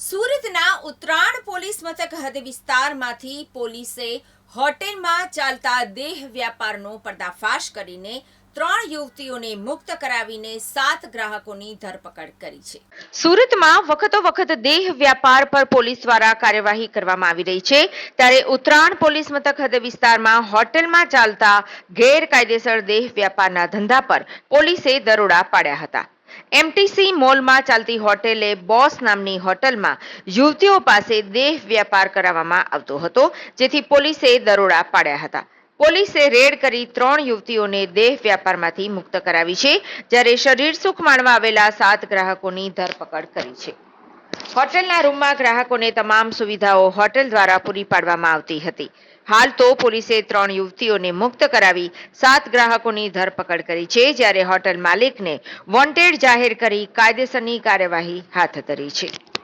સુરતના ઉત્તરાયણ પોલીસ મથક હદ વિસ્તારમાંથી પોલીસે હોટેલમાં ચાલતા દેહ વ્યાપારનો પર્દાફાશ કરીને ત્રણ યુવતીઓને મુક્ત કરાવીને સાત ગ્રાહકોની ધરપકડ કરી છે. સુરતમાં વખતો વખત દેહ વ્યાપાર પર પોલીસ દ્વારા કાર્યવાહી કરવામાં આવી રહી છે. ત્યારે ઉત્તરાયણ પોલીસ મથક હદ વિસ્તારમાં હોટેલમાં ચાલતા ગેરકાયદેસર દેહ વ્યાપારના ધંધા પર પોલીસે દરોડા પાડ્યા હતા. એમટીસી મોલમાં ચાલતી હોટેલે બોસ નામની હોટલમાં યુવતીઓ પાસે દેહ વ્યાપાર કરાવવામાં આવતો હતો, જેથી પોલીસે દરોડા પાડ્યા હતા. પોલીસે રેડ કરી ત્રણ યુવતીઓને દેહ વ્યાપારમાંથી મુક્ત કરાવી છે, જ્યારે શરીર સુખ માણવા આવેલા સાત ગ્રાહકોની ધરપકડ કરી છે. હોટેલના રૂમમાં ગ્રાહકોને તમામ સુવિધાઓ હોટેલ દ્વારા પૂરી પાડવામાં આવતી હતી. હાલ તો પોલીસે ત્રણ યુવતીઓને મુક્ત કરાવી સાત ગ્રાહકોની ધરપકડ કરી છે, જ્યારે હોટેલ માલિકને વોન્ટેડ જાહેર કરી કાયદેસરની કાર્યવાહી હાથ ધરી છે.